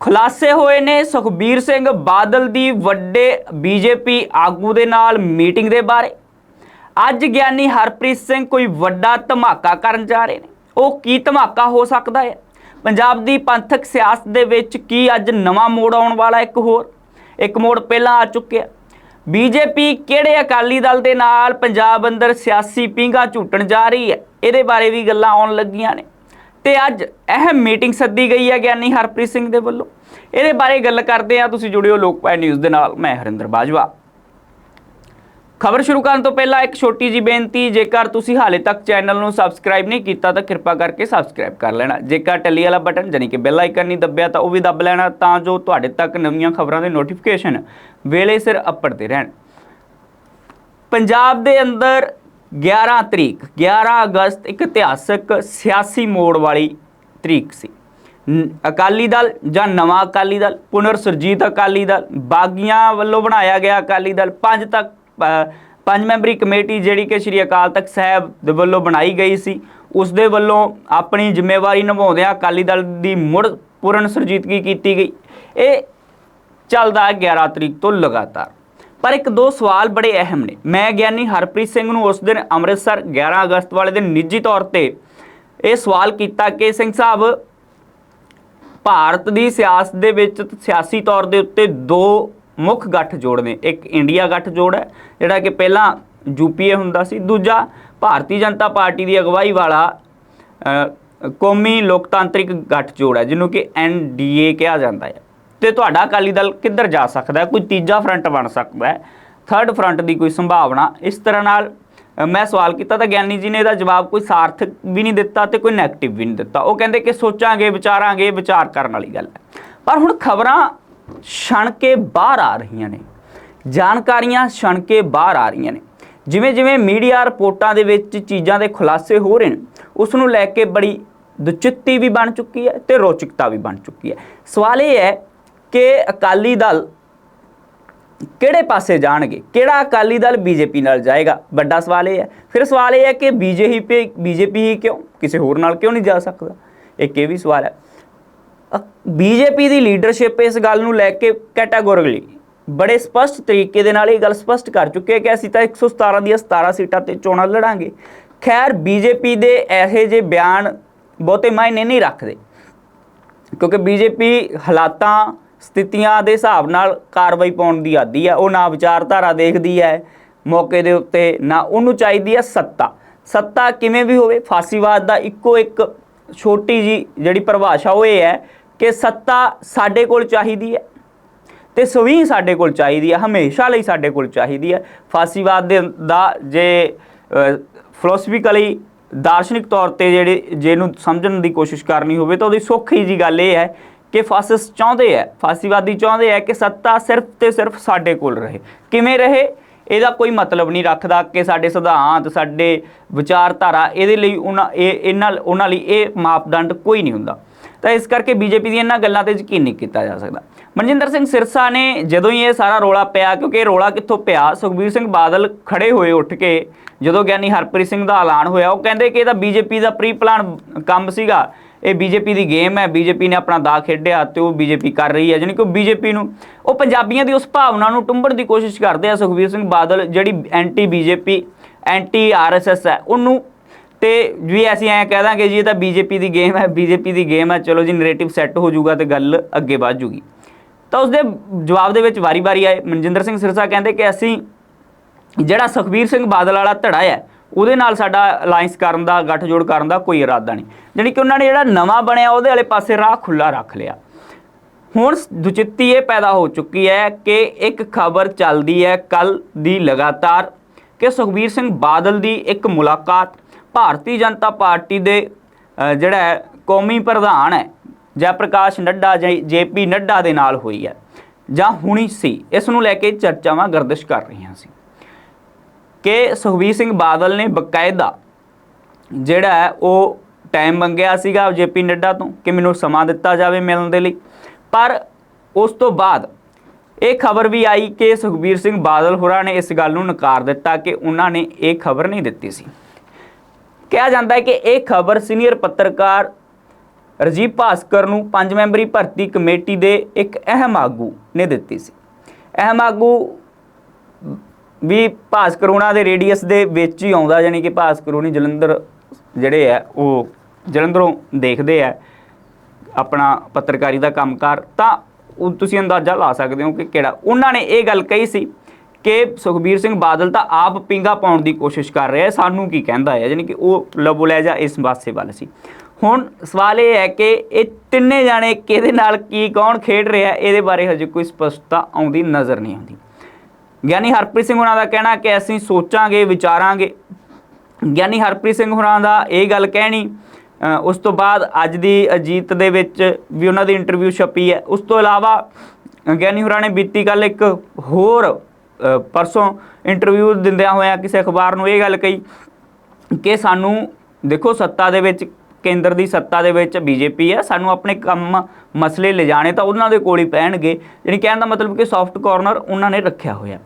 ਖੁਲਾਸੇ ਹੋਏ ਨੇ। ਸੁਖਬੀਰ ਸਿੰਘ ਬਾਦਲ ਦੀ ਵੱਡੇ ਬੀਜੇਪੀ ਆਗੂ ਦੇ ਨਾਲ ਮੀਟਿੰਗ ਦੇ ਬਾਰੇ। ਅੱਜ ਗਿਆਨੀ ਹਰਪ੍ਰੀਤ ਸਿੰਘ ਕੋਈ ਵੱਡਾ ਧਮਾਕਾ ਕਰਨ ਜਾ ਰਹੇ ਨੇ। ਉਹ ਕੀ ਧਮਾਕਾ ਹੋ ਸਕਦਾ ਹੈ? ਪੰਜਾਬ ਦੀ ਪੰਥਕ ਸਿਆਸਤ ਦੇ ਵਿੱਚ ਕੀ ਅੱਜ ਨਵਾਂ ਮੋੜ ਆਉਣ ਵਾਲਾ ਇੱਕ ਹੋਰ? ਇੱਕ ਮੋੜ ਪਹਿਲਾਂ ਆ ਚੁੱਕਿਆ। ਬੀਜੇਪੀ ਕਿਹੜੇ ਅਕਾਲੀ ਦਲ ਦੇ ਨਾਲ ਪੰਜਾਬ ਅੰਦਰ ਸਿਆਸੀ ਪਿੰਗਾ ਝੂਟਣ ਜਾ ਰਹੀ ਹੈ? ਇਹਦੇ ਬਾਰੇ ਵੀ ਗੱਲਾਂ ਆਉਣ ਲੱਗੀਆਂ ਨੇ। ਤੇ ਅੱਜ ਅਹਿਮ ਮੀਟਿੰਗ ਸੱਦੀ ਗਈ ਹੈ ਗਿਆਨੀ ਹਰਪ੍ਰੀਤ ਸਿੰਘ ਦੇ ਵੱਲੋਂ। ਇਹਦੇ ਬਾਰੇ ਗੱਲ ਕਰਦੇ ਆ, ਤੁਸੀਂ ਜੁੜਿਓ ਲੋਕਪਾਲ ਨਿਊਜ਼ ਦੇ ਨਾਲ, ਮੈਂ ਹਰਿੰਦਰ ਬਾਜਵਾ। ਖਬਰ ਸ਼ੁਰੂ ਕਰਨ ਤੋਂ ਪਹਿਲਾਂ ਇੱਕ ਛੋਟੀ ਜੀ ਬੇਨਤੀ, ਜੇਕਰ ਤੁਸੀਂ ਹਾਲੇ ਤੱਕ ਚੈਨਲ ਨੂੰ ਸਬਸਕ੍ਰਾਈਬ ਨਹੀਂ ਕੀਤਾ, ਤਾਂ ਕਿਰਪਾ ਕਰਕੇ ਸਬਸਕ੍ਰਾਈਬ ਕਰ ਲੈਣਾ। ਜੇਕਰ ਟੱਲੀ ਵਾਲਾ ਬਟਨ ਜਾਨੀ ਕਿ ਬੈਲ ਆਈਕਨ ਨਹੀਂ ਦੱਬਿਆ, ਤਾਂ ਉਹ ਵੀ ਦੱਬ ਲੈਣਾ, ਤਾਂ ਜੋ ਤੁਹਾਡੇ ਤੱਕ ਨਵੀਆਂ ਖਬਰਾਂ ਦੇ ਨੋਟੀਫਿਕੇਸ਼ਨ ਵੇਲੇ ਸਿਰ ਅੱਪੜਦੇ ਰਹਿਣ। ਪੰਜਾਬ ਦੇ ਅੰਦਰ 11 ਤਰੀਕ 11 ਅਗਸਤ ਇੱਕ ਇਤਿਹਾਸਕ ਸਿਆਸੀ ਮੋੜ ਵਾਲੀ ਤਰੀਕ ਸੀ। ਅਕਾਲੀ ਦਲ ਜਾਂ ਨਵਾਂ ਅਕਾਲੀ ਦਲ ਪੁਨਰ ਸੁਰਜੀਤ ਅਕਾਲੀ ਦਲ, ਬਾਗੀਆਂ ਵੱਲੋਂ ਬਣਾਇਆ ਗਿਆ ਅਕਾਲੀ ਦਲ, ਪੰਜ ਤੱਕ ਪੰਜ ਮੈਂਬਰੀ ਕਮੇਟੀ ਜਿਹੜੀ ਕਿ ਸ਼੍ਰੀ ਅਕਾਲ ਤਖਤ ਸਾਹਿਬ ਦੇ ਵੱਲੋਂ ਬਣਾਈ ਗਈ ਸੀ, ਉਸ ਦੇ ਵੱਲੋਂ ਆਪਣੀ ਜ਼ਿੰਮੇਵਾਰੀ ਨਿਭਾਉਂਦਿਆਂ ਅਕਾਲੀ ਦਲ ਦੀ ਮੁੜ ਪੂਰਨ ਸੁਰਜੀਤਗੀ ਕੀਤੀ ਗਈ। ਇਹ ਚੱਲਦਾ ਹੈ 11 ਤਰੀਕ ਤੋਂ ਲਗਾਤਾਰ। ਪਰ ਇੱਕ ਦੋ ਸਵਾਲ ਬੜੇ ਅਹਿਮ ਨੇ। ਮੈਂ ਗਿਆਨੀ ਹਰਪ੍ਰੀਤ ਸਿੰਘ ਨੂੰ ਉਸ ਦਿਨ ਅੰਮ੍ਰਿਤਸਰ 11 ਅਗਸਤ ਵਾਲੇ ਦਿਨ ਨਿੱਜੀ ਤੌਰ ਤੇ ਇਹ ਸਵਾਲ ਕੀਤਾ ਕਿ, ਸਿੰਘ ਸਾਹਿਬ, ਭਾਰਤ ਦੀ ਸਿਆਸਤ ਦੇ ਵਿੱਚ ਸਿਆਸੀ ਤੌਰ ਦੇ ਉੱਤੇ ਦੋ ਮੁੱਖ ਗੱਠਜੋੜ ਨੇ। ਇੱਕ ਇੰਡੀਆ ਗੱਠਜੋੜ ਹੈ, ਜਿਹੜਾ ਕਿ ਪਹਿਲਾਂ ਯੂਪੀਏ ਹੁੰਦਾ ਸੀ। ਦੂਜਾ ਭਾਰਤੀ ਜਨਤਾ ਪਾਰਟੀ ਦੀ ਅਗਵਾਈ ਵਾਲਾ ਕੌਮੀ ਲੋਕਤਾਂਤਰਿਕ ਗੱਠਜੋੜ ਹੈ, ਜਿਹਨੂੰ ਕਿ ਐਨਡੀਏ ਕਿਹਾ ਜਾਂਦਾ ਹੈ। ਤੇ ਤੁਹਾਡਾ ਅਕਾਲੀ ਦਲ ਕਿੱਧਰ ਜਾ ਸਕਦਾ ਹੈ? ਕੋਈ ਤੀਜਾ ਫਰੰਟ ਬਣ ਸਕਦਾ ਹੈ? ਥਰਡ ਫਰੰਟ ਦੀ ਕੋਈ ਸੰਭਾਵਨਾ? ਇਸ ਤਰ੍ਹਾਂ ਨਾਲ ਮੈਂ ਸਵਾਲ ਕੀਤਾ ਤਾਂ ਗਿਆਨੀ ਜੀ ਨੇ ਇਹਦਾ ਜਵਾਬ ਕੋਈ ਸਾਰਥਕ ਵੀ ਨਹੀਂ ਦਿੱਤਾ ਤੇ ਕੋਈ ਨੈਗੇਟਿਵ ਵੀ ਨਹੀਂ ਦਿੱਤਾ। ਉਹ ਕਹਿੰਦੇ ਕਿ ਸੋਚਾਂਗੇ, ਵਿਚਾਰਾਂਗੇ, ਵਿਚਾਰ ਕਰਨ ਵਾਲੀ ਗੱਲ ਹੈ। ਪਰ ਹੁਣ ਖਬਰਾਂ ਛਣ ਕੇ ਬਾਹਰ ਆ ਰਹੀਆਂ ਨੇ। ਜਾਣਕਾਰੀਆਂ ਛਣ ਕੇ ਬਾਹਰ ਆ ਰਹੀਆਂ ਨੇ। ਜਿਵੇਂ ਜਿਵੇਂ ਮੀਡੀਆ ਰਿਪੋਰਟਾਂ ਦੇ ਵਿੱਚ ਚੀਜ਼ਾਂ ਦੇ ਖੁਲਾਸੇ ਹੋ ਰਹੇ ਨੇ, ਉਸ ਨੂੰ ਲੈ ਕੇ ਬੜੀ ਦੁਚਿੱਤੀ ਵੀ ਬਣ ਚੁੱਕੀ ਹੈ ਤੇ ਰੋਚਕਤਾ ਵੀ ਬਣ ਚੁੱਕੀ ਹੈ। ਸਵਾਲ ਇਹ ਹੈ ਕਿ ਅਕਾਲੀ ਦਲ ਕਿਹੜੇ ਪਾਸੇ ਜਾਣਗੇ? ਕਿਹੜਾ ਅਕਾਲੀ ਦਲ ਬੀਜੇਪੀ ਨਾਲ ਜਾਏਗਾ? ਵੱਡਾ ਸਵਾਲ ਇਹ ਹੈ। ਫਿਰ ਸਵਾਲ ਇਹ ਹੈ ਕਿ ਬੀਜੇਪੀ ਬੀਜੇਪੀ ਹੀ ਕਿਉਂ? ਕਿਸੇ ਹੋਰ ਨਾਲ ਕਿਉਂ ਨਹੀਂ ਜਾ ਸਕਦਾ? ਇੱਕ ਇਹ ਵੀ ਸਵਾਲ ਹੈ। ਬੀਜੇਪੀ ਦੀ ਲੀਡਰਸ਼ਿਪ ਇਸ ਗੱਲ ਨੂੰ ਲੈ ਕੇ ਕੈਟਾਗੋਰੀਕਲੀ ਬੜੇ ਸਪਸ਼ਟ ਤਰੀਕੇ ਦੇ ਨਾਲ ਇਹ ਗੱਲ ਸਪਸ਼ਟ ਕਰ ਚੁੱਕੇ ਹੈ ਕਿ ਅਸੀਂ ਤਾਂ 117 ਦੀਆਂ 17 ਸੀਟਾਂ ਤੇ ਚੋਣਾਂ ਲੜਾਂਗੇ। ਖੈਰ, ਬੀਜੇਪੀ ਦੇ ਇਹੋ ਜਿਹੇ ਬਿਆਨ ਬਹੁਤੇ ਮਾਇਨੇ ਨਹੀਂ ਰੱਖਦੇ। ਕਿਉਂਕਿ ਬੀਜੇਪੀ ਹਾਲਾਤਾਂ ਸਥਿਤੀਆਂ ਦੇ ਹਿਸਾਬ ਨਾਲ ਕਾਰਵਾਈ ਪਾਉਣ ਦੀ ਆਦੀ ਹੈ ਉਹ ਨਾ ਵਿਚਾਰਧਾਰਾ ਦੇਖਦੀ ਹੈ ਮੌਕੇ ਦੇ ਉੱਤੇ ਨਾ ਉਹਨੂੰ ਚਾਹੀਦੀ ਹੈ ਸੱਤਾ। ਸੱਤਾ ਕਿਵੇਂ ਵੀ ਹੋਵੇ, ਫਾਸੀਵਾਦ ਦਾ ਇੱਕੋ ਇੱਕ ਛੋਟੀ ਜੀ ਜਿਹੜੀ ਪਰਿਭਾਸ਼ਾ ਉਹ ਇਹ ਹੈ ਕਿ ਸੱਤਾ ਸਾਡੇ ਕੋਲ ਚਾਹੀਦੀ ਹੈ ਤੇ ਸਵੀ ਸਾਡੇ ਕੋਲ ਚਾਹੀਦੀ ਹੈ ਹਮੇਸ਼ਾ ਲਈ ਸਾਡੇ ਕੋਲ ਚਾਹੀਦੀ ਹੈ ਫਾਸੀਵਾਦ ਦੇ ਦਾ ਜੇ ਫਿਲਾਸਫੀਕਲੀ ਦਾਰਸ਼ਨਿਕ ਤੌਰ ਤੇ ਜਿਹੜੇ, ਜਿਹਨੂੰ ਸਮਝਣ ਦੀ ਕੋਸ਼ਿਸ਼ ਕਰਨੀ ਹੋਵੇ ਤਾਂ ਉਹਦੀ ਸੌਖੀ ਜੀ ਗੱਲ ਇਹ ਹੈ ਕਿ ਫਾਸਿਸ ਚਾਹੁੰਦੇ ਹੈ ਫਾਸੀਵਾਦੀ ਚਾਹੁੰਦੇ ਹੈ ਕਿ ਸੱਤਾ ਸਿਰਫ ਤੇ ਸਿਰਫ ਸਾਡੇ ਕੋਲ ਰਹੇ। ਕਿਵੇਂ ਰਹੇ? ਇਹਦਾ ਕੋਈ ਮਤਲਬ ਨਹੀਂ ਰੱਖਦਾ ਕਿ ਸਾਡੇ ਸਿਧਾਂਤ, ਸਾਡੇ ਵਿਚਾਰਧਾਰਾ ਇਹਦੇ ਲਈ ਉਹਨਾਂ, ਇਹ, ਇਹਨਾਂ, ਉਹਨਾਂ ਲਈ ਇਹ ਮਾਪਦੰਡ ਕੋਈ ਨਹੀਂ ਹੁੰਦਾ। ਤਾਂ ਇਸ ਕਰਕੇ ਬੀਜੇਪੀ ਦੀਆਂ ਇਹਨਾਂ ਗੱਲਾਂ ਤੇ ਯਕੀਨ ਨਹੀਂ ਕੀਤਾ ਜਾ ਸਕਦਾ। ਮਨਜਿੰਦਰ ਸਿੰਘ ਸਿਰਸਾ ਨੇ ਜਦੋਂ ਹੀ ਇਹ ਸਾਰਾ ਰੋਲਾ ਪਿਆ, ਕਿਉਂਕਿ ਇਹ ਰੋਲਾ ਕਿੱਥੋਂ ਪਿਆ? ਸੁਖਬੀਰ ਸਿੰਘ ਬਾਦਲ ਖੜੇ ਹੋਏ ਉੱਠ ਕੇ ਜਦੋਂ ਗਿਆਨੀ ਹਰਪ੍ਰੀਤ ਸਿੰਘ ਦਾ ਐਲਾਨ ਹੋਇਆ, ਉਹ ਕਹਿੰਦੇ ਕਿ ਇਹ ਤਾਂ ਬੀਜੇਪੀ ਦਾ ਪ੍ਰੀ ਪਲਾਨ ਕੰਮ ਸੀਗਾ। ਇਹ ਬੀਜੇਪੀ ਦੀ ਗੇਮ ਹੈ, ਬੀਜੇਪੀ ਨੇ ਆਪਣਾ ਦਾ ਖੇਡਿਆ ਤੇ ਉਹ ਬੀਜੇਪੀ ਕਰ ਰਹੀ ਹੈ, ਜਾਣੀ ਕਿ ਉਹ ਬੀਜੇਪੀ ਨੂੰ, ਉਹ ਪੰਜਾਬੀਆਂ ਦੀ ਉਸ ਭਾਵਨਾ ਨੂੰ ਟੁੰਬਣ ਦੀ ਕੋਸ਼ਿਸ਼ ਕਰਦੇ ਆ ਸੁਖਬੀਰ ਸਿੰਘ ਬਾਦਲ, ਜਿਹੜੀ ਐਂਟੀ ਬੀਜੇਪੀ, ਐਂਟੀ ਆਰਐਸਐਸ ਹੈ ਉਹਨੂੰ। ਤੇ ਵੀ ਅਸੀਂ ਐਂ ਕਹਿ ਦਾਂਗੇ ਜੀ, ਇਹ ਤਾਂ ਬੀਜੇਪੀ ਦੀ ਗੇਮ ਹੈ, ਬੀਜੇਪੀ ਦੀ ਗੇਮ ਹੈ, ਚਲੋ ਜੀ ਨੈਰੇਟਿਵ ਸੈੱਟ ਹੋ ਜਾਊਗਾ ਤੇ ਗੱਲ ਅੱਗੇ ਵਧ ਜੂਗੀ ਤਾਂ ਉਸਦੇ ਜਵਾਬ ਦੇ ਵਿੱਚ ਵਾਰੀ-ਵਾਰੀ ਆਏ, ਮਨਜਿੰਦਰ ਸਿੰਘ ਸਿਰਸਾ ਕਹਿੰਦੇ ਕਿ ਅਸੀਂ, ਜਿਹੜਾ ਸੁਖਬੀਰ ਸਿੰਘ ਬਾਦਲ ਵਾਲਾ ਧੜਾ ਹੈ ਉਹਦੇ ਨਾਲ ਸਾਡਾ ਅਲਾਈਅੰਸ ਕਰਨ ਦਾ, ਗੱਠਜੋੜ ਕਰਨ ਦਾ ਕੋਈ ਇਰਾਦਾ ਨਹੀਂ। ਜਾਣੀ ਕਿ ਉਹਨਾਂ ਨੇ ਜਿਹੜਾ ਨਵਾਂ ਬਣਿਆ, ਉਹਦੇ ਵਾਲੇ ਪਾਸੇ ਰਾਹ ਖੁੱਲਾ ਰੱਖ ਲਿਆ। ਹੁਣ ਦੁਚਿੱਤੀ ਇਹ ਪੈਦਾ ਹੋ ਚੁੱਕੀ ਹੈ ਕਿ ਇੱਕ ਖਬਰ ਚੱਲਦੀ ਹੈ ਕੱਲ ਦੀ ਲਗਾਤਾਰ ਕਿ ਸੁਖਬੀਰ ਸਿੰਘ ਬਾਦਲ ਦੀ ਇੱਕ ਮੁਲਾਕਾਤ ਭਾਰਤੀ ਜਨਤਾ ਪਾਰਟੀ ਦੇ ਜਿਹੜਾ ਕੌਮੀ ਪ੍ਰਧਾਨ ਹੈ ਜੈ ਪ੍ਰਕਾਸ਼ ਨੱਡਾ ਜੇਪੀ ਨੱਡਾ ਦੇ ਨਾਲ ਹੋਈ ਹੈ। ਜਾਂ ਹੁਣੀ ਸੀ, ਇਸ ਨੂੰ ਲੈ ਕੇ ਚਰਚਾਵਾਂ, ਗਰਦਿਸ਼ ਕਰ ਰਹੀਆਂ ਸੀ। ਕਿ ਸੁਖਬੀਰ ਸਿੰਘ ਬਾਦਲ ਨੇ ਬਕਾਇਦਾ ਜਿਹੜਾ ਹੈ ਉਹ ਟਾਈਮ ਮੰਗਿਆ ਸੀਗਾ ਜੇਪੀ ਨੱਡਾ ਤੋਂ ਕਿ ਮੈਨੂੰ ਸਮਾਂ ਦਿੱਤਾ ਜਾਵੇ ਮਿਲਣ ਦੇ ਲਈ। ਪਰ ਉਸ ਤੋਂ ਬਾਅਦ ਇਹ ਖਬਰ ਵੀ ਆਈ ਕਿ ਸੁਖਬੀਰ ਸਿੰਘ ਬਾਦਲ ਹੋਰਾਂ ਨੇ ਇਸ ਗੱਲ ਨੂੰ ਨਕਾਰ ਦਿੱਤਾ ਕਿ ਉਹਨਾਂ ਨੇ ਇਹ ਖਬਰ ਨਹੀਂ ਦਿੱਤੀ ਸੀ। ਕਿਹਾ ਜਾਂਦਾ ਹੈ ਕਿ ਇਹ ਖਬਰ ਸੀਨੀਅਰ ਪੱਤਰਕਾਰ ਰਜੀਵ ਭਾਸਕਰ ਨੂੰ ਪੰਜ ਮੈਂਬਰੀ ਭਰਤੀ ਕਮੇਟੀ ਦੇ ਇੱਕ ਅਹਿਮ ਆਗੂ ਨੇ ਦਿੱਤੀ ਸੀ। ਅਹਿਮ ਆਗੂ ਵੀ ਭਾਸਕਰ ਉਹਨਾਂ ਦੇ ਰੇਡੀਅਸ ਦੇ ਵਿੱਚ ਹੀ ਆਉਂਦਾ ਯਾਨੀ ਕਿ ਭਾਸਕਰ ਉਹਨੀ ਜਲੰਧਰ ਜਿਹੜੇ ਆ, ਉਹ ਜਲੰਧਰੋਂ ਦੇਖਦੇ ਆ ਆਪਣਾ ਪੱਤਰਕਾਰੀ ਦਾ ਕੰਮਕਾਰ। ਤਾਂ ਉਹ ਤੁਸੀਂ ਅੰਦਾਜ਼ਾ ਲਾ ਸਕਦੇ ਹੋ ਕਿ ਕਿਹੜਾ। ਉਹਨਾਂ ਨੇ ਇਹ ਗੱਲ ਕਹੀ ਸੀ ਕਿ ਸੁਖਬੀਰ ਸਿੰਘ ਬਾਦਲ ਤਾਂ ਆਪ ਪਿੰਗਾ ਪਾਉਣ ਦੀ ਕੋਸ਼ਿਸ਼ ਕਰ ਰਿਹਾ ਹੈ, ਸਾਨੂੰ ਕੀ ਕਹਿੰਦਾ ਹੈ ਯਾਨੀ ਕਿ ਉਹ ਲਬੋ ਲੈ ਜਾ ਇਸ ਪਾਸੇ ਵੱਲ ਸੀ। ਹੁਣ ਸਵਾਲ ਇਹ ਹੈ ਕਿ ਇਹ ਤਿੰਨੇ ਜਾਣੇ ਕਿਹਦੇ ਨਾਲ ਕੀ, ਕੌਣ ਖੇਡ ਰਿਹਾ, ਇਹਦੇ ਬਾਰੇ ਹਜੇ ਕੋਈ ਸਪਸ਼ਟਤਾ ਆਉਂਦੀ ਨਜ਼ਰ ਨਹੀਂ ਆਉਂਦੀ। ਗਿਆਨੀ ਹਰਪ੍ਰੀਤ ਸਿੰਘ ਉਹਨਾਂ ਦਾ ਕਹਿਣਾ ਕਿ ਅਸੀਂ ਸੋਚਾਂਗੇ, ਵਿਚਾਰਾਂਗੇ। ਗਿਆਨੀ ਹਰਪ੍ਰੀਤ ਸਿੰਘ ਹੋਰਾਂ ਦਾ ਇਹ ਗੱਲ ਕਹਿਣੀ ਉਸ ਤੋਂ ਬਾਅਦ ਅੱਜ ਦੀ ਅਜੀਤ ਦੇ ਵਿੱਚ ਵੀ ਉਹਨਾਂ ਦੀ ਇੰਟਰਵਿਊ ਛਪੀ ਹੈ। ਉਸ ਤੋਂ ਇਲਾਵਾ ਗਿਆਨੀ ਹੋਰਾਂ ਨੇ ਬੀਤੀ ਕੱਲ ਇੱਕ ਹੋਰ ਪਰਸੋਂ ਇੰਟਰਵਿਊ ਦਿੰਦਿਆਂ ਹੋਇਆ ਕਿਸੇ ਅਖਬਾਰ ਨੂੰ ਇਹ ਗੱਲ ਕਹੀ ਕਿ ਸਾਨੂੰ ਦੇਖੋ ਸੱਤਾ ਦੇ ਵਿੱਚ ਕੇਂਦਰ ਦੀ ਸੱਤਾ ਦੇ ਵਿੱਚ ਬੀਜੇਪੀ ਹੈ ਸਾਨੂੰ ਆਪਣੇ ਕੰਮ ਮਸਲੇ ਲਿਜਾਣੇ ਤਾਂ ਉਹਨਾਂ ਦੇ ਕੋਲ ਹੀ ਪੈਣਗੇ। ਯਾਨੀ ਕਹਿਣ ਦਾ ਮਤਲਬ ਕਿ ਸੌਫਟ ਕਾਰਨਰ ਉਹਨਾਂ ਨੇ ਰੱਖਿਆ ਹੋਇਆ।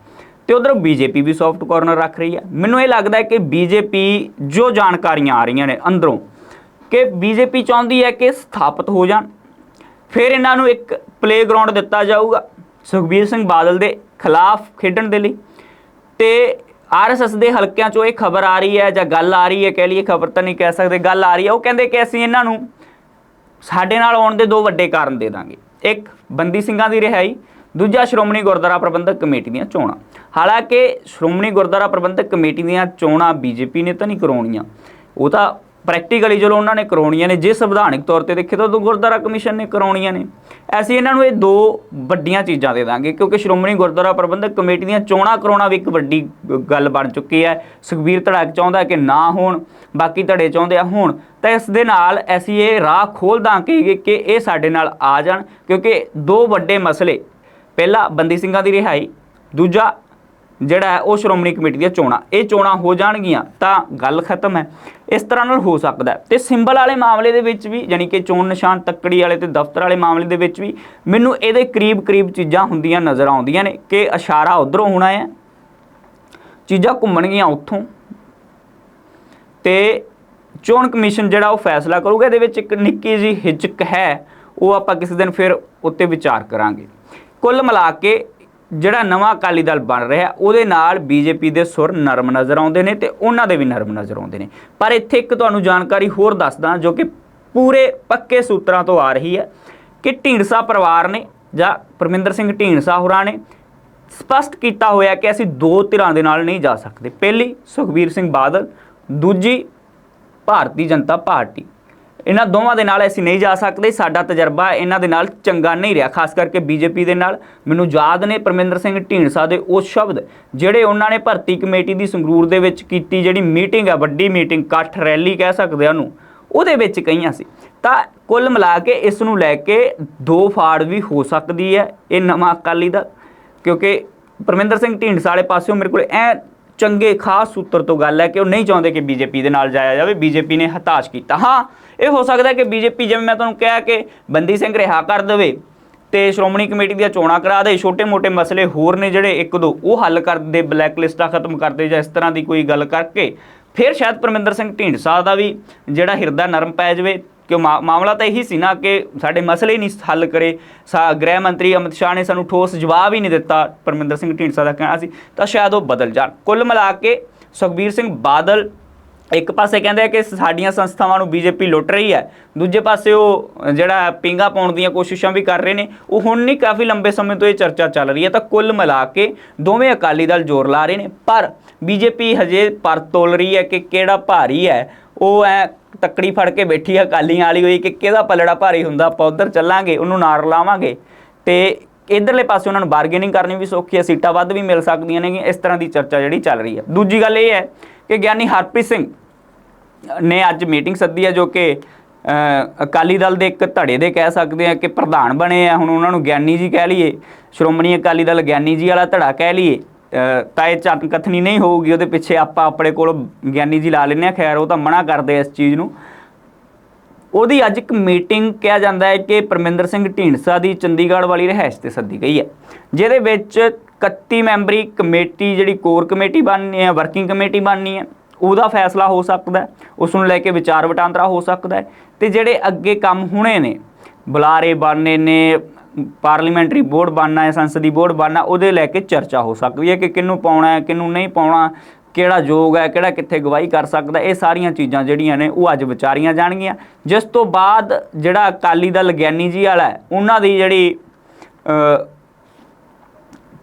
ਤੇ ਉਧਰ ਬੀਜੇਪੀ ਵੀ ਸੌਫਟ ਕਾਰਨਰ ਰੱਖ ਰਹੀ ਹੈ ਮੈਨੂੰ ਇਹ ਲੱਗਦਾ ਹੈ ਕਿ ਬੀਜੇਪੀ ਜੋ ਜਾਣਕਾਰੀਆਂ ਆ ਰਹੀਆਂ ਨੇ ਅੰਦਰੋਂ, ਕਿ ਬੀਜੇਪੀ ਚਾਹੁੰਦੀ ਹੈ ਕਿ ਸਥਾਪਿਤ ਹੋ ਜਾਣ। ਫਿਰ ਇਹਨਾਂ ਨੂੰ ਇੱਕ ਪਲੇਗਰਾਉਂਡ ਦਿੱਤਾ ਜਾਊਗਾ ਸੁਖਬੀਰ ਸਿੰਘ ਬਾਦਲ ਦੇ ਖਿਲਾਫ ਖੇਡਣ ਦੇ ਲਈ। ਤੇ ਆਰਐਸਐਸ ਦੇ ਹਲਕਿਆਂ ਚੋਂ ਇਹ ਖਬਰ ਆ ਰਹੀ ਹੈ ਜਾਂ ਗੱਲ ਆ ਰਹੀ ਹੈ, ਕਹਿ ਲਈਏ ਖਬਰ ਤਾਂ ਨਹੀਂ ਕਹਿ ਸਕਦੇ, ਗੱਲ ਆ ਰਹੀ ਹੈ। ਉਹ ਕਹਿੰਦੇ ਕਿ ਅਸੀਂ ਇਹਨਾਂ ਨੂੰ ਸਾਡੇ ਨਾਲ ਆਉਣ ਦੇ ਦੋ ਵੱਡੇ ਕਾਰਨ ਦੇ ਦਾਂਗੇ। ਇੱਕ, ਬੰਦੀ ਸਿੰਘਾਂ ਦੀ ਰਿਹਾਈ, ਦੂਜਾ, ਸ਼੍ਰੋਮਣੀ ਗੁਰਦੁਆਰਾ ਪ੍ਰਬੰਧਕ ਕਮੇਟੀ ਦੀਆਂ ਚੋਣਾਂ। ਹਾਲਾਂਕਿ ਸ਼੍ਰੋਮਣੀ ਗੁਰਦੁਆਰਾ ਪ੍ਰਬੰਧਕ ਕਮੇਟੀ ਦੀਆਂ ਚੋਣਾਂ ਬੀਜੇਪੀ ਨੇ ਤਾਂ ਨਹੀਂ ਕਰਾਉਣੀਆਂ। ਉਹ ਤਾਂ ਪ੍ਰੈਕਟੀਕਲੀ ਜਦੋਂ ਉਹਨਾਂ ਨੇ ਕਰਾਉਣੀਆਂ ਨੇ ਜੇ ਸੰਵਿਧਾਨਕ ਤੌਰ ਤੇ ਦੇਖੇ ਤਾਂ ਉਦੋਂ ਗੁਰਦੁਆਰਾ ਕਮਿਸ਼ਨ ਨੇ ਕਰਾਉਣੀਆਂ ਨੇ। ਅਸੀਂ ਇਹਨਾਂ ਨੂੰ ਇਹ ਦੋ ਵੱਡੀਆਂ ਚੀਜ਼ਾਂ ਦੇ ਦਾਂਗੇ, ਕਿਉਂਕਿ ਸ਼੍ਰੋਮਣੀ ਗੁਰਦੁਆਰਾ ਪ੍ਰਬੰਧਕ ਕਮੇਟੀ ਦੀਆਂ ਚੋਣਾਂ ਕਰਾਉਣਾ ਵੀ ਇੱਕ ਵੱਡੀ ਗੱਲ ਬਣ ਚੁੱਕੀ ਹੈ। ਸੁਖਬੀਰ ਧੜਾਕ ਚਾਹੁੰਦਾ ਕਿ ਨਾ ਹੋਣ, ਬਾਕੀ ਧੜੇ ਚਾਹੁੰਦੇ ਆ ਹੋਣ। ਤਾਂ ਇਸ ਦੇ ਨਾਲ ਅਸੀਂ ਇਹ ਰਾਹ ਖੋਲ ਦਾਂਗੇ ਕਿ ਇਹ ਸਾਡੇ ਨਾਲ ਆ ਜਾਣ, ਕਿਉਂਕਿ ਦੋ ਵੱਡੇ ਮਸਲੇ। ਪਹਿਲਾ, ਬੰਦੀ ਸਿੰਘਾਂ ਦੀ ਰਿਹਾਈ। ਦੂਜਾ ਜਿਹੜਾ ਉਹ ਸ਼੍ਰੋਮਣੀ ਕਮੇਟੀ ਦੀਆਂ ਚੋਣਾਂ, ਇਹ ਚੋਣਾਂ ਹੋ ਜਾਣਗੀਆਂ ਤਾਂ ਗੱਲ ਖਤਮ ਹੈ। ਇਸ ਤਰ੍ਹਾਂ ਨਾਲ ਹੋ ਸਕਦਾ ਹੈ। ਤੇ ਸਿੰਬਲ ਵਾਲੇ ਮਾਮਲੇ ਦੇ ਵਿੱਚ ਵੀ ਯਾਨੀ ਕਿ ਚੋਣ ਨਿਸ਼ਾਨ ਤੱਕੜੀ ਵਾਲੇ ਤੇ ਦਫ਼ਤਰ ਵਾਲੇ ਮਾਮਲੇ ਦੇ ਵਿੱਚ ਵੀ, ਮੈਨੂੰ ਇਹਦੇ ਕਰੀਬ ਕਰੀਬ ਚੀਜ਼ਾਂ ਹੁੰਦੀਆਂ ਨਜ਼ਰ ਆਉਂਦੀਆਂ ਨੇ ਕਿ ਇਸ਼ਾਰਾ ਉਧਰੋਂ ਹੋਣਾ ਹੈ, ਚੀਜ਼ਾਂ ਘੁੰਮਣਗੀਆਂ ਉੱਥੋਂ। ਤੇ ਚੋਣ ਕਮਿਸ਼ਨ ਜਿਹੜਾ ਉਹ ਫੈਸਲਾ ਕਰੂਗਾ, ਇਹਦੇ ਵਿੱਚ ਇੱਕ ਨਿੱਕੀ ਜੀ ਹਿਚਕ ਹੈ, ਉਹ ਆਪਾਂ ਕਿਸੇ ਦਿਨ ਫਿਰ ਉੱਤੇ ਵਿਚਾਰ ਕਰਾਂਗੇ। ਕੁੱਲ ਮਿਲਾ ਕੇ ਜਿਹੜਾ ਨਵਾਂ ਅਕਾਲੀ ਦਲ ਬਣ ਰਿਹਾ, ਉਹਦੇ ਨਾਲ ਬੀਜੇਪੀ ਦੇ ਸੁਰ ਨਰਮ ਨਜ਼ਰ ਆਉਂਦੇ ਨੇ ਤੇ ਉਹਨਾਂ ਦੇ ਵੀ ਨਰਮ ਨਜ਼ਰ ਆਉਂਦੇ ਨੇ। ਪਰ ਇੱਥੇ ਇੱਕ ਤੁਹਾਨੂੰ ਜਾਣਕਾਰੀ ਹੋਰ ਦੱਸਦਾ, ਜੋ ਕਿ ਪੂਰੇ ਪੱਕੇ ਸੂਤਰਾਂ ਤੋਂ ਆ ਰਹੀ ਹੈ ਕਿ ਢੀਂਡਸਾ ਪਰਿਵਾਰ ਨੇ ਜਾਂ ਪਰਮਿੰਦਰ ਸਿੰਘ ਢੀਂਡਸਾ ਹੋਰਾਂ ਨੇ ਸਪਸ਼ਟ ਕੀਤਾ ਹੋਇਆ ਕਿ ਅਸੀਂ ਦੋ ਧਿਰਾਂ ਦੇ ਨਾਲ ਨਹੀਂ ਜਾ ਸਕਦੇ। ਪਹਿਲੀ ਸੁਖਬੀਰ ਸਿੰਘ ਬਾਦਲ, ਦੂਜੀ ਭਾਰਤੀ ਜਨਤਾ ਪਾਰਟੀ। ਇਹਨਾਂ ਦੋਵਾਂ ਦੇ ਨਾਲ ਅਸੀਂ ਨਹੀਂ ਜਾ ਸਕਦੇ, ਸਾਡਾ ਤਜਰਬਾ ਇਹਨਾਂ ਦੇ ਨਾਲ ਚੰਗਾ ਨਹੀਂ ਰਿਹਾ, ਖਾਸ ਕਰਕੇ ਬੀਜੇਪੀ ਦੇ ਨਾਲ। ਮੈਨੂੰ ਯਾਦ ਨੇ ਪਰਮਿੰਦਰ ਸਿੰਘ ਢੀਂਡਸਾ ਦੇ ਉਹ ਸ਼ਬਦ, ਜਿਹੜੇ ਉਹਨਾਂ ਨੇ ਭਰਤੀ ਕਮੇਟੀ ਦੀ ਸੰਗਰੂਰ ਦੇ ਵਿੱਚ ਕੀਤੀ, ਜਿਹੜੀ ਮੀਟਿੰਗ ਹੈ ਵੱਡੀ ਮੀਟਿੰਗ, ਇਕੱਠ ਰੈਲੀ ਕਹਿ ਸਕਦੇ ਆ ਉਹਨੂੰ, ਉਹਦੇ ਵਿੱਚ ਕਹੀਆਂ ਸੀ। ਤਾਂ ਕੁੱਲ ਮਿਲਾ ਕੇ ਇਸ ਨੂੰ ਲੈ ਕੇ ਦੋ ਫਾੜ ਵੀ ਹੋ ਸਕਦੀ ਹੈ, ਇਹ ਨਵਾਂ ਅਕਾਲੀ ਦਾ ਕਿਉਂਕਿ ਪਰਮਿੰਦਰ ਸਿੰਘ ਢੀਂਡਸਾ ਵਾਲੇ ਪਾਸਿਓਂ ਮੇਰੇ ਕੋਲ ਐ ਚੰਗੇ ਖਾਸ ਸੂਤਰ ਤੋਂ ਗੱਲ ਹੈ ਕਿ ਉਹ ਨਹੀਂ ਚਾਹੁੰਦੇ ਕਿ ਬੀਜੇਪੀ ਦੇ ਨਾਲ ਜਾਇਆ ਜਾਵੇ, ਬੀਜੇਪੀ ਨੇ ਹਤਾਸ਼ ਕੀਤਾ। ਹਾਂ ਇਹ ਹੋ ਸਕਦਾ ਹੈ ਕਿ ਬੀਜੇਪੀ ਜਿਵੇਂ ਮੈਂ ਤੁਹਾਨੂੰ ਕਿਹਾ ਕਿ ਬੰਦੀ ਸਿੰਘ ਰਿਹਾ ਕਰ ਦੇਵੇ ਤੇ ਸ਼੍ਰੋਮਣੀ ਕਮੇਟੀ ਦੀਆਂ ਚੋਣਾਂ ਕਰਾ ਦੇ, ਛੋਟੇ-ਮੋਟੇ ਮਸਲੇ ਹੋਰ ਨੇ ਜਿਹੜੇ ਇੱਕ ਦੋ, ਉਹ ਹੱਲ ਕਰਦੇ ਬਲੈਕ ਲਿਸਟਾਂ ਖਤਮ ਕਰਦੇ ਜਾਂ ਇਸ ਤਰ੍ਹਾਂ ਦੀ ਕੋਈ ਗੱਲ ਕਰਕੇ। ਫਿਰ ਸ਼ਾਇਦ ਪਰਮਿੰਦਰ ਸਿੰਘ ਢੀਂਡਸਾ ਦਾ ਵੀ ਜਿਹੜਾ ਹਿਰਦਾ ਨਰਮ ਪੈ ਜਾਵੇ ਕਿ ਮਾ- ਮਾਮਲਾ ਤਾਂ ਇਹੀ ਸੀ ਨਾ ਕਿ ਸਾਡੇ ਮਸਲੇ ਨਹੀਂ ਹੱਲ ਕਰੇ। ਸਾ, ਗ੍ਰਹਿ ਮੰਤਰੀ ਅਮਿਤ ਸ਼ਾਹ ਨੇ ਸਾਨੂੰ ਠੋਸ ਜਵਾਬ ਹੀ ਨਹੀਂ ਦਿੱਤਾ, ਪਰਮਿੰਦਰ ਸਿੰਘ ਢੀਂਡਸਾ ਦਾ ਕਹਿਣਾ ਸੀ, ਤਾਂ ਸ਼ਾਇਦ ਉਹ ਬਦਲ ਜਾਣ। ਕੁੱਲ ਮਿਲਾ ਕੇ ਸੁਖਬੀਰ ਸਿੰਘ ਬਾਦਲ ਇੱਕ ਪਾਸੇ ਕਹਿੰਦੇ ਆ ਕਿ ਸਾਡੀਆਂ ਸੰਸਥਾਵਾਂ ਨੂੰ ਬੀਜੇਪੀ ਲੁੱਟ ਰਹੀ ਹੈ, ਦੂਜੇ ਪਾਸੇ ਉਹ ਜਿਹੜਾ ਪਿੰਗਾ ਪਾਉਣ ਦੀਆਂ ਕੋਸ਼ਿਸ਼ਾਂ ਵੀ ਕਰ ਰਹੇ ਨੇ, ਉਹ ਹੁਣ ਨਹੀਂ ਕਾਫੀ ਲੰਬੇ ਸਮੇਂ ਤੋਂ ਇਹ ਚਰਚਾ ਚੱਲ ਰਹੀ ਹੈ, ਤਾਂ ਕੁੱਲ ਮਿਲਾ ਕੇ ਦੋਵੇਂ ਅਕਾਲੀ ਦਲ ਜ਼ੋਰ ਲਾ ਰਹੇ ਨੇ, ਪਰ ਬੀਜੇਪੀ ਹਜੇ ਪਰ ਤੋਲ ਰਹੀ ਹੈ ਕਿ ਕਿਹੜਾ ਭਾਰੀ ਹੈ, ਉਹ ਐ ਤੱਕੜੀ ਫੜ ਕੇ ਬੈਠੀ ਹੈ ਅਕਾਲੀਆਂ ਵਾਲੀ ਹੋਈ ਕਿ ਕਿਹਦਾ ਪਲੜਾ ਭਾਰੀ ਹੁੰਦਾ, ਆਪਾਂ ਉਧਰ ਚੱਲਾਂਗੇ, ਉਹਨੂੰ ਨਾਰ ਲਾਵਾਂਗੇ ਤੇ ਇਧਰਲੇ ਪਾਸੇ ਉਹਨਾਂ ਨੂੰ ਬਾਰਗੇਨਿੰਗ ਕਰਨੀ ਵੀ ਸੌਖੀ ਹੈ, ਸੀਟਾਂ ਵੱਧ ਵੀ ਮਿਲ ਸਕਦੀਆਂ ਨੇ ਇਸ ਤਰ੍ਹਾਂ ਦੀ ਚਰਚਾ ਜਿਹੜੀ ਚੱਲ ਰਹੀ ਹੈ। ਦੂਜੀ ਗੱਲ ਇਹ ਹੈ ਕਿ ਗਿਆਨੀ ਹਰਪ੍ਰੀਤ ਸਿੰਘ ਨੇ ਅੱਜ ਮੀਟਿੰਗ ਸੱਦੀ ਹੈ ਜੋ ਕਿ ਅਕਾਲੀ ਦਲ ਦੇ ਇੱਕ ਧੜੇ ਦੇ ਕਹਿ ਸਕਦੇ ਆ ਕਿ ਪ੍ਰਧਾਨ ਬਣੇ ਆ, ਹੁਣ ਉਹਨਾਂ ਨੂੰ ਗਿਆਨੀ ਜੀ ਕਹਿ ਲਈਏ, ਸ਼੍ਰੋਮਣੀ ਅਕਾਲੀ ਦਲ ਗਿਆਨੀ ਜੀ ਵਾਲਾ ਧੜਾ ਕਹਿ ਲਈਏ ਤਾਂ ਇਹ ਚਰਨ ਕਥਨੀ ਨਹੀਂ ਹੋਊਗੀ, ਉਹਦੇ ਪਿੱਛੇ ਆਪਾਂ ਆਪਣੇ ਕੋਲ ਗਿਆਨੀ ਜੀ ਲਾ ਲੈਨੇ ਆ, ਖੈਰ ਉਹ ਤਾਂ ਮਨਾ ਕਰਦੇ ਇਸ ਚੀਜ਼ ਨੂੰ। ਉਹਦੀ ਅੱਜ ਇੱਕ ਮੀਟਿੰਗ ਕਿਹਾ ਜਾਂਦਾ ਹੈ ਕਿ ਪਰਮਿੰਦਰ ਸਿੰਘ ਢੀਂਡਸਾ ਦੀ ਚੰਡੀਗੜ੍ਹ ਵਾਲੀ ਰਹਿائش ਤੇ ਸੱਦੀ ਗਈ ਹੈ, ਜਿਹਦੇ ਵਿੱਚ 31 ਮੈਂਬਰੀ ਕਮੇਟੀ ਜਿਹੜੀ ਕੋਰ ਕਮੇਟੀ ਬਣਨੀ ਹੈ, ਵਰਕਿੰਗ ਕਮੇਟੀ ਬਣਨੀ ਹੈ ਉਹਦਾ ਫੈਸਲਾ ਹੋ ਸਕਦਾ ਹੈ, ਉਸ ਨੂੰ ਲੈ ਕੇ ਵਿਚਾਰ ਵਟਾਂਦਰਾ ਹੋ ਸਕਦਾ ਹੈ। ਤੇ ਜਿਹੜੇ ਅੱਗੇ ਕੰਮ ਹੋਣੇ ਨੇ, ਬੁਲਾਰੇ ਬਣਨੇ ਨੇ, ਪਾਰਲੀਮੈਂਟਰੀ ਬੋਰਡ ਬਣਨਾ ਹੈ, ਸੰਸਦੀ ਬੋਰਡ ਬਣਨਾ ਉਹਦੇ ਲੈ ਕੇ ਚਰਚਾ ਹੋ ਸਕਦੀ ਹੈ ਕਿ ਕਿਹਨੂੰ ਪਾਉਣਾ ਹੈ, ਕਿਹਨੂੰ ਨਹੀਂ ਪਾਉਣਾ, ਕਿਹੜਾ ਯੋਗ ਹੈ, ਕਿਹੜਾ ਕਿੱਥੇ ਗਵਾਹੀ ਕਰ ਸਕਦਾ ਇਹ ਸਾਰੀਆਂ ਚੀਜ਼ਾਂ ਜਿਹੜੀਆਂ ਨੇ, ਉਹ ਅੱਜ ਵਿਚਾਰੀਆਂ ਜਾਣਗੀਆਂ। ਜਿਸ ਤੋਂ ਬਾਅਦ ਜਿਹੜਾ ਅਕਾਲੀ ਦਲ ਗਿਆਨੀ ਜੀ ਵਾਲਾ ਉਹਨਾਂ ਦੀ ਜਿਹੜੀ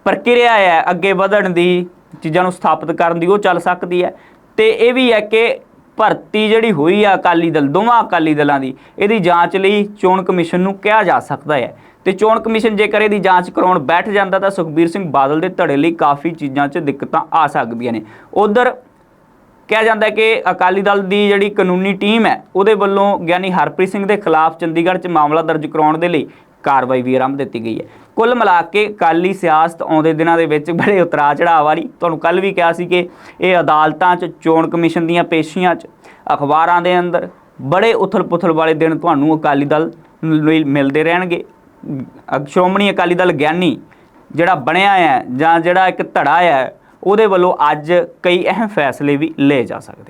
ਪ੍ਰਕਿਰਿਆ ਹੈ, ਅੱਗੇ ਵਧਣ ਦੀ, ਚੀਜ਼ਾਂ ਨੂੰ ਸਥਾਪਿਤ ਕਰਨ ਦੀ, ਉਹ ਚੱਲ ਸਕਦੀ ਹੈ। ਤੇ ਇਹ ਵੀ ਹੈ ਕਿ ਭਰਤੀ ਜਿਹੜੀ ਹੋਈ ਆ ਅਕਾਲੀ ਦਲ, ਦੋਵਾਂ ਅਕਾਲੀ ਦਲਾਂ ਦੀ, ਇਹਦੀ ਜਾਂਚ ਲਈ ਚੋਣ ਕਮਿਸ਼ਨ ਨੂੰ ਕਿਹਾ ਜਾ ਸਕਦਾ ਹੈ। ਤੇ ਚੋਣ ਕਮਿਸ਼ਨ ਜੇਕਰ ਇਹਦੀ ਜਾਂਚ ਕਰਾਉਣ ਬੈਠ ਜਾਂਦਾ ਤਾਂ ਸੁਖਬੀਰ ਸਿੰਘ ਬਾਦਲ ਦੇ ਧੜੇ ਲਈ ਕਾਫੀ ਚੀਜ਼ਾਂ 'ਚ ਦਿੱਕਤਾਂ ਆ ਸਕਦੀਆਂ ਨੇ। ਉਧਰ ਕਿਹਾ ਜਾਂਦਾ ਹੈ ਕਿ ਅਕਾਲੀ ਦਲ ਦੀ ਜਿਹੜੀ ਕਾਨੂੰਨੀ ਟੀਮ ਹੈ, ਉਹਦੇ ਵੱਲੋਂ ਗਿਆਨੀ ਹਰਪ੍ਰੀਤ ਸਿੰਘ ਦੇ ਖਿਲਾਫ ਚੰਡੀਗੜ੍ਹ 'ਚ ਮਾਮਲਾ ਦਰਜ ਕਰਾਉਣ ਦੇ ਲਈ ਕਾਰਵਾਈ ਵੀ ਆਰੰਭ ਦਿੱਤੀ ਗਈ ਹੈ। ਕੁੱਲ ਮਿਲਾ ਕੇ ਅਕਾਲੀ ਸਿਆਸਤ ਆਉਂਦੇ ਦਿਨਾਂ ਦੇ ਵਿੱਚ ਬੜੇ ਉਤਰਾਅ ਚੜਾਅ ਵਾਲੀ, ਤੁਹਾਨੂੰ ਕੱਲ ਵੀ ਕਿਹਾ ਸੀ ਕਿ ਇਹ ਅਦਾਲਤਾਂ 'ਚ, ਚੋਣ ਕਮਿਸ਼ਨ ਦੀਆਂ ਪੇਸ਼ੀਆਂ 'ਚ, ਅਖਬਾਰਾਂ ਦੇ ਅੰਦਰ ਬੜੇ ਉਥਲ-ਪੁਥਲ ਵਾਲੇ ਦਿਨ ਤੁਹਾਨੂੰ ਅਕਾਲੀ ਦਲ ਲਈ ਮਿਲਦੇ ਰਹਿਣਗੇ। ਸ਼੍ਰੋਮਣੀ ਅਕਾਲੀ ਦਲ ਗਿਆਨੀ ਜਿਹੜਾ ਬਣਿਆ ਹੈ ਜਾਂ ਜਿਹੜਾ ਇੱਕ ਧੜਾ ਹੈ, ਉਹਦੇ ਵੱਲੋਂ ਅੱਜ ਕਈ ਅਹਿਮ ਫੈਸਲੇ ਵੀ ਲਏ ਜਾ ਸਕਦੇ।